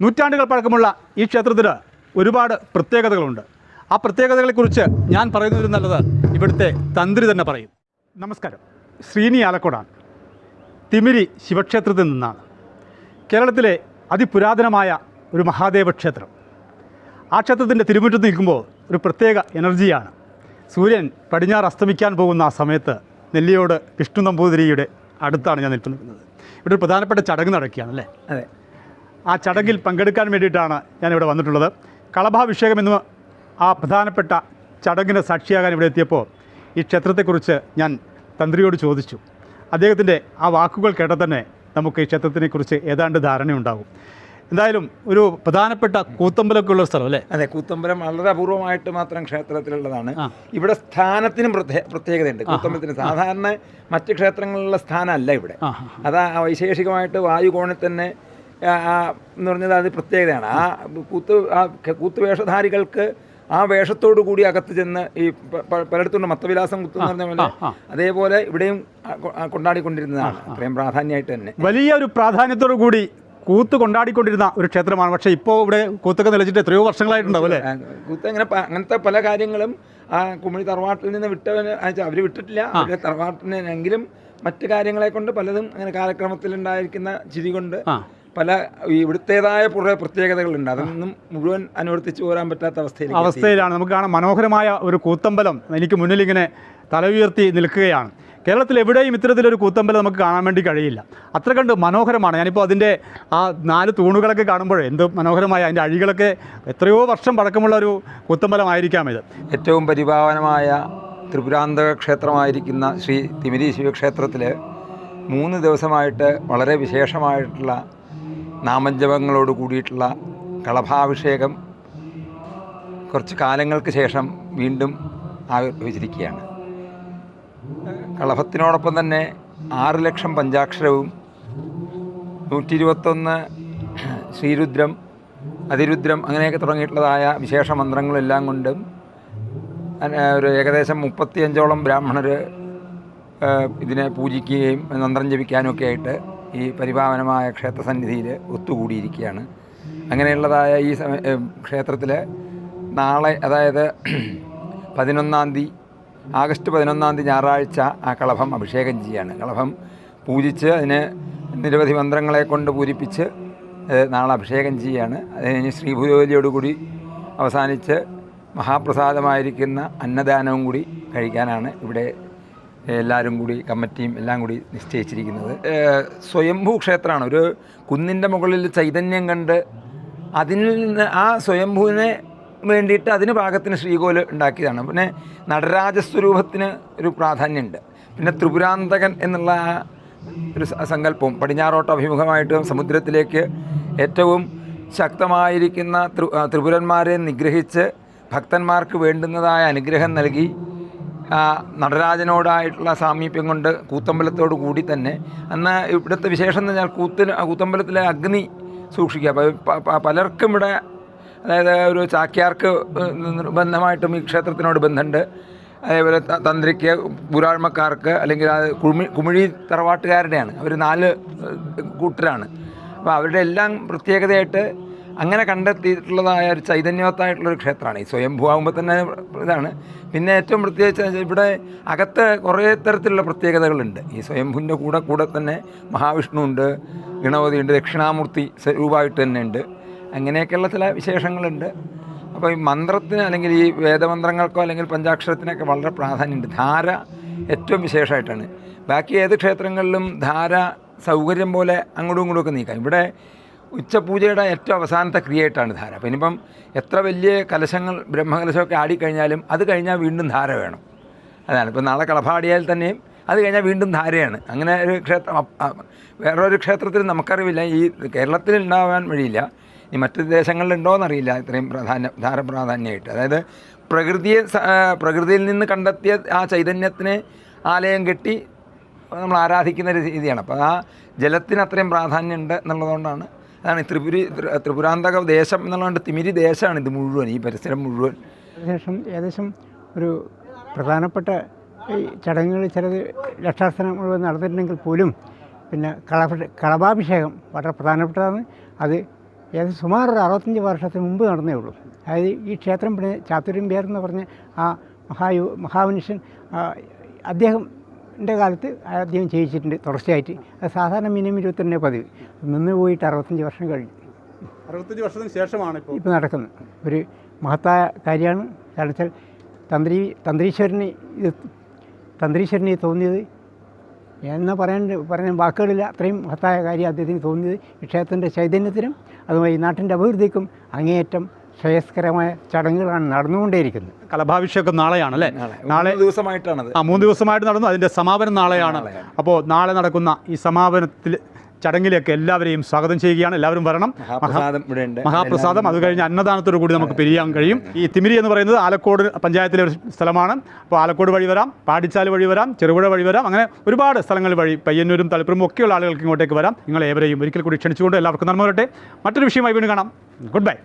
നൂറ്റാണ്ടുകൾ പഴക്കമുള്ള ഈ ക്ഷേത്രത്തിന് ഒരുപാട് പ്രത്യേകതകളുണ്ട്. ആ പ്രത്യേകതകളെക്കുറിച്ച് ഞാൻ പറയുന്നതിൽ നല്ലത് ഇവിടുത്തെ തന്ത്രി തന്നെ പറയും. നമസ്കാരം. ശ്രീനി ആലക്കോടാണ്. തിമിരി ശിവക്ഷേത്രത്തിൽ നിന്നാണ്. കേരളത്തിലെ അതിപുരാതനമായ ഒരു മഹാദേവ ക്ഷേത്രം. ആ ക്ഷേത്രത്തിന്റെ തിരുമുറ്റത്ത് നിൽക്കുമ്പോൾ ഒരു പ്രത്യേക എനർജിയാണ്. സൂര്യൻ പടിഞ്ഞാറ് അസ്തമിക്കാൻ പോകുന്ന ആ സമയത്ത് നെല്ലിയോട് വിഷ്ണു നമ്പൂതിരിയുടെ അടുത്താണ് ഞാൻ നിൽക്കുന്നത്. ഇവിടെ ഒരു പ്രധാനപ്പെട്ട ചടങ്ങ് നടക്കുകയാണ് അല്ലേ? അതെ. ആ ചടങ്ങിൽ പങ്കെടുക്കാൻ വേണ്ടിയിട്ടാണ് ഞാനിവിടെ ഇവിടെ വന്നിട്ടുള്ളത്. കളഭാഭിഷേകം എന്ന് ആ പ്രധാനപ്പെട്ട ചടങ്ങിന് സാക്ഷിയാകാൻ ഇവിടെ എത്തിയപ്പോൾ ഈ ക്ഷേത്രത്തെക്കുറിച്ച് ഞാൻ തന്ത്രിയോട് ചോദിച്ചു. അദ്ദേഹത്തിന്റെ ആ വാക്കുകൾ കേട്ടാൽ തന്നെ നമുക്ക് ഈ ക്ഷേത്രത്തിനെക്കുറിച്ച് ഏതാണ്ട് ധാരണയുണ്ടാകും. എന്തായാലും ഒരു പ്രധാനപ്പെട്ട കൂത്തമ്പലമൊക്കെ ഉള്ള സ്ഥലം അല്ലേ? അതെ കൂത്തമ്പലം വളരെ അപൂർവമായിട്ട് മാത്രം ക്ഷേത്രത്തിലുള്ളതാണ്. ഇവിടെ സ്ഥാനത്തിനും പ്രത്യേ- പ്രത്യേകതയുണ്ട്. കൂത്തമ്പലത്തിന് സാധാരണ മറ്റ് ക്ഷേത്രങ്ങളിലുള്ള സ്ഥാനമല്ല ഇവിടെ. അതാ വൈശേഷികമായിട്ട് വായുകോണിൽ തന്നെ എന്ന് പറഞ്ഞത് അത് പ്രത്യേകതയാണ്. ആ കൂത്ത് ആ കൂത്ത് കൂത്തുവേഷധാരികൾക്ക് ആ വേഷത്തോടു കൂടി അകത്ത് ചെന്ന് ഈ പലയിടത്തുണ്ട് മത്തവിലാസം കുത്തു എന്ന് പറഞ്ഞ പോലെ. അതേപോലെ ഇവിടെയും കൊണ്ടാടിക്കൊണ്ടിരുന്നതാണ്. അത്രയും പ്രാധാന്യമായിട്ട് തന്നെ. വലിയ ഒരു പ്രാധാന്യത്തോടു കൂടി കൂത്ത് കൊണ്ടാടിക്കൊണ്ടിരുന്ന ഒരു ക്ഷേത്രമാണ്. പക്ഷെ ഇപ്പോൾ ഇവിടെ കൂത്തൊക്കെ നിലച്ചിട്ട് എത്രയോ വർഷങ്ങളായിട്ടുണ്ടാവും അല്ലേ? കൂത്ത് അങ്ങനെ അങ്ങനത്തെ പല കാര്യങ്ങളും ആ കുമിളി തറവാട്ടിൽ നിന്ന് വിട്ടവന് അവർ വിട്ടിട്ടില്ല. അവരുടെ തറവാട്ടിനെങ്കിലും മറ്റു കാര്യങ്ങളെ കൊണ്ട് പലതും അങ്ങനെ കാലക്രമത്തിലുണ്ടായിരിക്കുന്ന ചിരി കൊണ്ട് പല ഇവിടുത്തേതായ കുറേ പ്രത്യേകതകളുണ്ട്. അതൊന്നും മുഴുവൻ അനുവർത്തിച്ച് പോരാൻ പറ്റാത്ത അവസ്ഥയിൽ അവസ്ഥയിലാണ്. നമുക്ക് കാണാൻ മനോഹരമായ ഒരു കൂത്തമ്പലം എനിക്ക് മുന്നിൽ ഇങ്ങനെ തല ഉയർത്തി നിൽക്കുകയാണ്. കേരളത്തിൽ എവിടെയും ഇത്തരത്തിലൊരു കൂത്തമ്പലം നമുക്ക് കാണാൻ വേണ്ടി കഴിയില്ല. അത്ര കണ്ട് മനോഹരമാണ്. ഞാനിപ്പോൾ അതിന്റെ ആ നാല് തൂണുകളൊക്കെ കാണുമ്പോൾ എന്ത് മനോഹരമായ അതിന്റെ അഴികളൊക്കെ എത്രയോ വർഷം പഴക്കമുള്ള ഒരു കൂത്തമ്പലമായിരിക്കാം ഇത്. ഏറ്റവും പരിപാവനമായ ത്രിപുരാന്തക ക്ഷേത്രമായിരിക്കുന്ന ശ്രീ തിമിരി ശിവക്ഷേത്രത്തിൽ മൂന്ന് ദിവസമായിട്ട് വളരെ വിശേഷമായിട്ടുള്ള നാമജപങ്ങളോട് കൂടിയിട്ടുള്ള കളഭാഭിഷേകം കുറച്ച് കാലങ്ങൾക്ക് ശേഷം വീണ്ടും ആവിർഭവിച്ചിരിക്കുകയാണ്. കളഭത്തിനോടൊപ്പം തന്നെ ആറ് ലക്ഷം പഞ്ചാക്ഷരവും നൂറ്റി ഇരുപത്തൊന്ന് ശ്രീരുദ്രം അതിരുദ്രം അങ്ങനെയൊക്കെ തുടങ്ങിയിട്ടുള്ളതായ വിശേഷ മന്ത്രങ്ങളെല്ലാം കൊണ്ടും ഒരു ഏകദേശം മുപ്പത്തിയഞ്ചോളം ബ്രാഹ്മണർ ഇതിനെ പൂജിക്കുകയും മന്ത്രം ജപിക്കാനും ഒക്കെ ആയിട്ട് ഈ പരിപാവനമായ ക്ഷേത്രസന്നിധിയിൽ ഒത്തുകൂടിയിരിക്കുകയാണ്. അങ്ങനെയുള്ളതായ ഈ സമയ ക്ഷേത്രത്തിൽ നാളെ അതായത് പതിനൊന്നാം തീയതി ആഗസ്റ്റ് പതിനൊന്നാം തീയതി ഞായറാഴ്ച ആ കളഭം അഭിഷേകം ചെയ്യുകയാണ്. കളഭം പൂജിച്ച് അതിന് നിരവധി മന്ത്രങ്ങളെ കൊണ്ട് പൂരിപ്പിച്ച് നാളെ അഭിഷേകം ചെയ്യുകയാണ്. അത് കഴിഞ്ഞ് ശ്രീഭൂജോലിയോടുകൂടി അവസാനിച്ച് മഹാപ്രസാദമായിരിക്കുന്ന അന്നദാനവും കൂടി കഴിക്കാനാണ് ഇവിടെ എല്ലാവരും കൂടി കമ്മിറ്റിയും എല്ലാം കൂടി നിശ്ചയിച്ചിരിക്കുന്നത്. സ്വയംഭൂ ക്ഷേത്രമാണ് ഒരു കുന്നിന്റെ മുകളിൽ ചൈതന്യം കണ്ട് അതിൽ നിന്ന് ആ സ്വയംഭൂവിനെ വേണ്ടിയിട്ട് അതിന് പാകത്തിന് ശ്രീകോൽ ഉണ്ടാക്കിയതാണ്. പിന്നെ നടരാജസ്വരൂപത്തിന് ഒരു പ്രാധാന്യമുണ്ട്. പിന്നെ ത്രിപുരാന്തകൻ എന്നുള്ള ആ ഒരു സങ്കല്പം സങ്കല്പവും പടിഞ്ഞാറോട്ട് അഭിമുഖമായിട്ട് സമുദ്രത്തിലേക്ക് ഏറ്റവും ശക്തമായിരിക്കുന്ന ത്രി ത്രിപുരന്മാരെ നിഗ്രഹിച്ച് ഭക്തന്മാർക്ക് വേണ്ടുന്നതായ അനുഗ്രഹം നൽകി നടരാജനോടായിട്ടുള്ള സാമീപ്യം കൊണ്ട് കൂത്തമ്പലത്തോട് കൂടി തന്നെ. അന്ന് ഇവിടുത്തെ വിശേഷം എന്ന് പറഞ്ഞാൽ കൂത്തിന് കൂത്തമ്പലത്തിലെ അഗ്നി സൂക്ഷിക്കുക. പലർക്കും ഇവിടെ അതായത് ഒരു ചാക്യാർക്ക് ബന്ധമായിട്ടും ഈ ക്ഷേത്രത്തിനോട് ബന്ധമുണ്ട്. അതേപോലെ തന്ത്രിക്ക് പുരാഴ്മക്കാർക്ക് അല്ലെങ്കിൽ അത് കുമി കുമിഴി തറവാട്ടുകാരുടെയാണ്. അവർ നാല് കൂട്ടരാണ്. അപ്പോൾ അവരുടെ എല്ലാം പ്രത്യേകതയായിട്ട് അങ്ങനെ കണ്ടെത്തിയിട്ടുള്ളതായ ഒരു ചൈതന്യവത്തായിട്ടുള്ളൊരു ക്ഷേത്രമാണ്. ഈ സ്വയംഭൂ ആകുമ്പോൾ തന്നെ ഇതാണ്. പിന്നെ ഏറ്റവും പ്രത്യേകിച്ച് ഇവിടെ അകത്ത് കുറേ തരത്തിലുള്ള പ്രത്യേകതകളുണ്ട്. ഈ സ്വയംഭൂവിന്റെ കൂടെ കൂടെ തന്നെ മഹാവിഷ്ണു ഉണ്ട് ഗണപതി ഉണ്ട് ദക്ഷിണാമൂർത്തി സ്വരൂപമായിട്ട് തന്നെ ഉണ്ട് അങ്ങനെയൊക്കെയുള്ള ചില വിശേഷങ്ങളുണ്ട്. അപ്പോൾ ഈ മന്ത്രത്തിന് അല്ലെങ്കിൽ ഈ വേദമന്ത്രങ്ങൾക്കോ അല്ലെങ്കിൽ പഞ്ചാക്ഷരത്തിനൊക്കെ വളരെ പ്രാധാന്യമുണ്ട്. ധാര ഏറ്റവും വിശേഷമായിട്ടാണ്. ബാക്കി ഏത് ക്ഷേത്രങ്ങളിലും ധാര സൗകര്യം പോലെ അങ്ങോട്ടും ഇങ്ങോട്ടും ഒക്കെ നീക്കാം. ഇവിടെ ഉച്ചപൂജയുടെ ഏറ്റവും അവസാനത്തെ ക്രിയയായിട്ടാണ് ധാര. അപ്പം ഇനിയിപ്പം എത്ര വലിയ കലശങ്ങൾ ബ്രഹ്മകലശമൊക്കെ ആടിക്കഴിഞ്ഞാലും അത് കഴിഞ്ഞാൽ വീണ്ടും ധാര വേണം. അതാണ്. ഇപ്പം നാളെ കളഭാടിയാൽ തന്നെയും അത് കഴിഞ്ഞാൽ വീണ്ടും ധാരയാണ്. അങ്ങനെ ഒരു ക്ഷേത്രം വേറൊരു ക്ഷേത്രത്തിൽ നമുക്കറിവില്ല. ഈ കേരളത്തിൽ ഉണ്ടാവാൻ വഴിയില്ല. ഈ മറ്റ് ദേശങ്ങളിലുണ്ടോ എന്നറിയില്ല ഇത്രയും പ്രാധാന്യം ധാര പ്രാധാന്യമായിട്ട്. അതായത് പ്രകൃതിയെ പ്രകൃതിയിൽ നിന്ന് കണ്ടെത്തിയ ആ ചൈതന്യത്തിന് ആലയം കെട്ടി നമ്മൾ ആരാധിക്കുന്ന ഒരു രീതിയാണ്. അപ്പോൾ ആ ജലത്തിന് അത്രയും പ്രാധാന്യമുണ്ട് എന്നുള്ളതുകൊണ്ടാണ് അതാണ് ത്രിപുരി ത്രി- ത്രിപുരാന്തക ദേശം എന്നുള്ളതുകൊണ്ട് തിമിരി ദേശമാണ് ഇത് മുഴുവൻ ഈ പരിസരം മുഴുവൻ. ശേഷം ഏകദേശം ഒരു പ്രധാനപ്പെട്ട ഈ ചടങ്ങുകൾ ചിലത് ലക്ഷാസനം മുഴുവൻ നടന്നിട്ടുണ്ടെങ്കിൽ പോലും പിന്നെ കളഭ കളഭാഭിഷേകം വളരെ പ്രധാനപ്പെട്ടതാണ്. അത് ഏകദേശം സുമാർ ഒരു അറുപത്തഞ്ച് വർഷത്തിന് മുമ്പ് നടന്നേ ഉള്ളൂ. അതായത് ഈ ക്ഷേത്രം പിന്നെ ചാത്തുര്യമ്പേർ എന്ന് പറഞ്ഞ ആ മഹായു മഹാമനുഷ്യൻ ആ, അദ്ദേഹത്തിന്റെ കാലത്ത് ആദ്യം ചെയ്യിച്ചിട്ടുണ്ട് തുടർച്ചയായിട്ട്. അത് സാധാരണ മിനിമം ഇരുപത്തിരണ്ടേ പതിവ്. നിന്ന് പോയിട്ട് അറുപത്തഞ്ച് വർഷം കഴിഞ്ഞു. അറുപത്തഞ്ച് വർഷത്തിന് ശേഷമാണ് ഇപ്പോൾ? ഇപ്പോൾ നടക്കുന്നത്. ഒരു മഹത്തായ കാര്യമാണ്. കാരണം വെച്ചാൽ തന്ത്രി തന്ത്രീശ്വരന് ഇത് തന്ത്രീശ്വരന് തോന്നിയത് എന്നാ പറയാൻ പറയാൻ വാക്കുകളില്ല. അത്രയും മഹത്തായ കാര്യം അദ്ദേഹത്തിന് തോന്നിയത് ക്ഷേത്രത്തിന്റെ ചൈതന്യത്തിനും അതുമായി നാട്ടിന്റെ അഭിവൃദ്ധിക്കും അങ്ങേയറ്റം ശ്രേയസ്കരമായ ചടങ്ങുകളാണ് നടന്നുകൊണ്ടേയിരിക്കുന്നത്. കലഭാഭിഷേകം നാളെയാണ് അല്ലേ നാളെ ദിവസമായിട്ടാണ് ആ മൂന്ന് ദിവസമായിട്ട് നടന്നു. അതിന്റെ സമാപനം നാളെയാണ്. അപ്പോൾ നാളെ നടക്കുന്ന ഈ സമാപനത്തിൽ ചടങ്ങിലേക്ക് എല്ലാവരെയും സ്വാഗതം ചെയ്യുകയാണ്. എല്ലാവരും വരണം. മഹാപ്രസാദം അത് കഴിഞ്ഞ് അന്നദാനത്തോടു കൂടി നമുക്ക് പിരിയാൻ കഴിയും. ഈ തിമിരി എന്ന് പറയുന്നത് ആലക്കോട് പഞ്ചായത്തിലെ ഒരു സ്ഥലമാണ്. അപ്പോൾ ആലക്കോട് വഴി വരാം പാടിച്ചാൽ വഴി വരാം ചെറുപുഴ വഴി വരാം അങ്ങനെ ഒരുപാട് സ്ഥലങ്ങൾ വഴി പയ്യന്നൂരും തളിപ്പുറം ഒക്കെയുള്ള ആളുകൾക്ക് ഇങ്ങോട്ടേക്ക് വരാം. നിങ്ങൾ ഏവരെയും ഒരിക്കൽ കൂടി ക്ഷണിച്ചുകൊണ്ട് എല്ലാവർക്കും നന്മ വരട്ടെ. മറ്റൊരു വിഷയമായി വീണ്ടും കാണാം. Good bye